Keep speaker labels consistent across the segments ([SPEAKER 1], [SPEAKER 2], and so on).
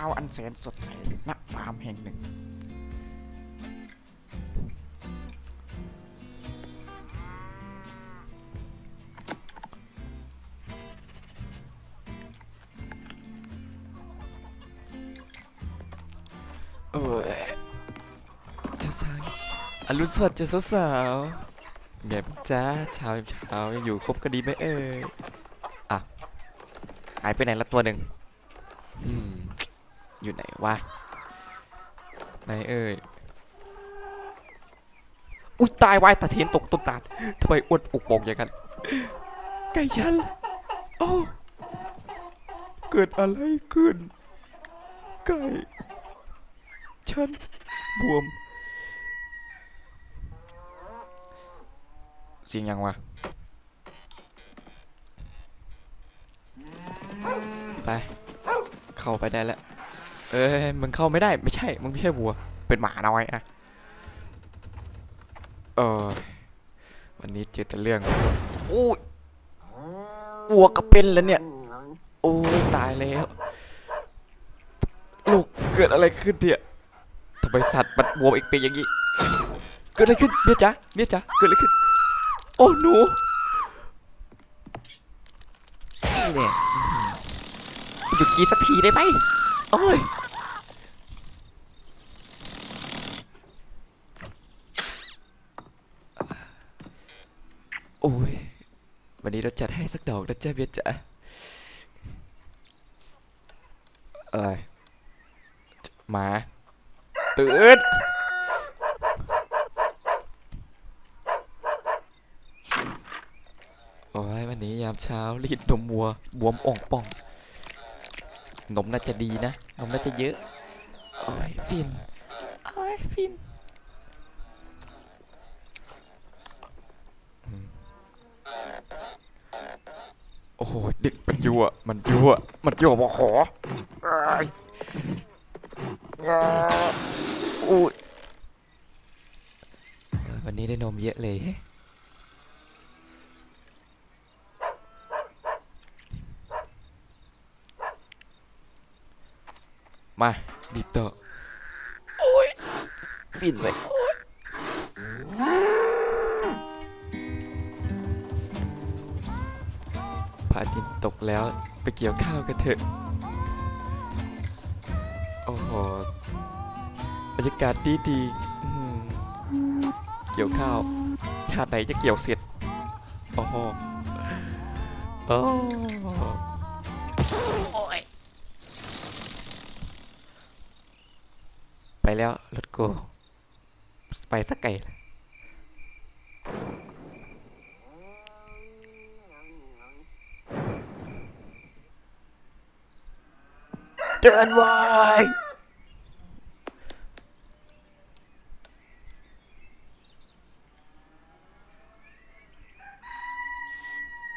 [SPEAKER 1] าวอันแสนสดใสณฟาร์มแห่งหนึ่งโอ้ยเช้าเช้าอรุณสวัสดิ์จ้าสาวๆไงบจ้าเช้าเช้ายังอยู่ครบกันดีไหมเอ่ยอะหายไปไหนละตัวหนึ่งอืม อยู่ไหนวะไหนเอ่ยอุ้ยตายวายตาเทียนตกต้นตาลทำไมอ้วนปุกปกอย่างนั้นไก่ฉันโอ้เกิดอะไรขึ้น ไก่ ฉัน บวม เสียงยังวะ ไป เข้าไปได้แล้ว เอ้ยมึงเข้าไม่ได้ไม่ใช่มึงไม่ใช่วัว เป็นหมาน้อยอะเออวันนี้เจอแต่เรื่องโอ้ยวัวก็เป็นแล้วเนี่ย โอ้ยตายแล้ว ลูกเกิดอะไรขึ้นเนี่ยทำไมสัตว์มันบวมอีกเป็นอย่างนี้ เกิดอะไรขึ้นเมียจ๋าเมียจ๋าเกิดอะไรขึ้น โอ้หนูเนี่ยหยุดกีสักทีได้ไหมโอ้ย โอ้ย วันนี้เราจัดให้สักดอกนะจ๊ะเมียจ๋าเอ้ยหมาตื่นโอ้ยวันนี้ยามเช้ารีดนมวัวบวมอ่องป่อง นมน่าจะดีนะ นมน่าจะเยอะ โอ้ยฟิน โอ้ยฟินอ โอ้โหเด็กมันยั่วมันยั่วมันยั่วมาขอเอ้ยอุ้ยวันนี้ได้นมเยอะเลยแฮะมาบีบต่อโอ้ยฟินเลย พระอาทิตย์ตกแล้วไปเกี่ยวข้าวกันเถอะ โอ้โห บรรยากาศดีดีเกี่ยวข้าว ชาติไหนจะเกี่ยวเสร็จ โอ้โห โอ้โอ้ยไปแล้วรถโก ไปสักไก่ เตือนไว้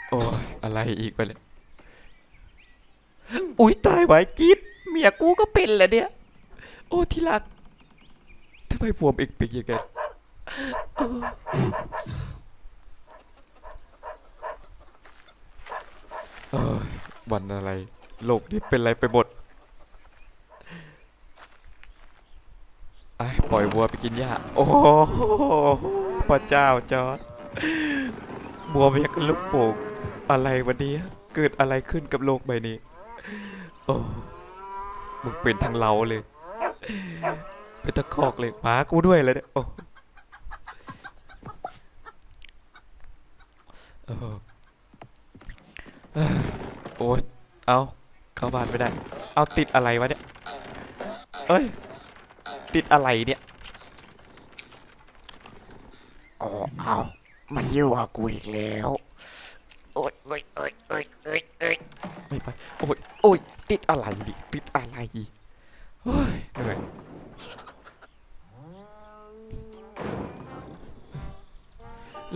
[SPEAKER 1] โอ้ยอะไรอีกวะเนี่ยอุ้ยตายไว้กิ๊ดเมียกูก็เป็นแหละเนี่ย โอ้ที่รักทำไมบวมอีกปิกอย่างกันเออเอ้ยวันอะไร โลกนี้เป็นอะไรไปหมดไอ้ย ปล่อยวัวไปกินหญ้าโอ้โหพระเจ้าจอร์ดบัวเมียกับลูกโป่งอะไรวันนี้เกิดอะไรขึ้นกับโลกใบนี้ โอ้มึงเป็นทางเราเลยเป็นตะคอกเลยหมากูด้วยเลยเนี่ยโอ้โอ้เอ้ยโอ้ยเอาเข้าบ้านไม่ได้ เอาติดอะไรวะเนี่ย เอ้ย ติดอะไรเนี่ยอ๋อเอามันยั่วกูอีกแล้ว โอ้ยโอ้ยโอ้ยโอ้ยโอ้ยโอ้ยไม่ไปโอ้ยโอ้ยติดอะไรดิติดอะไรโอ้ยเหนื่อย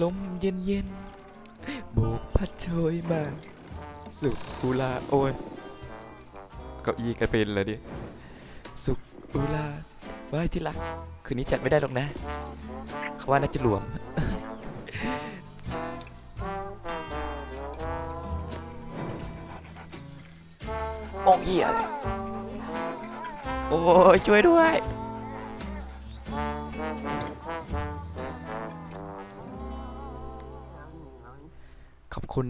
[SPEAKER 1] ลมเย็นเย็นๆโบกพัดโชยมา สุขอุลาโอ้ยเก้าอี้กระเป็นเลยดิ สุขอุลา ไว้ที่รักคืนนี้จัดไม่ได้หรอกนะเขาว่าน่าจะหลวม มองเหี้ยอะไรโอ้ยช่วยด้วย ขอบคุณ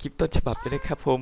[SPEAKER 1] คลิปต้นฉบับด้วยนะครับผม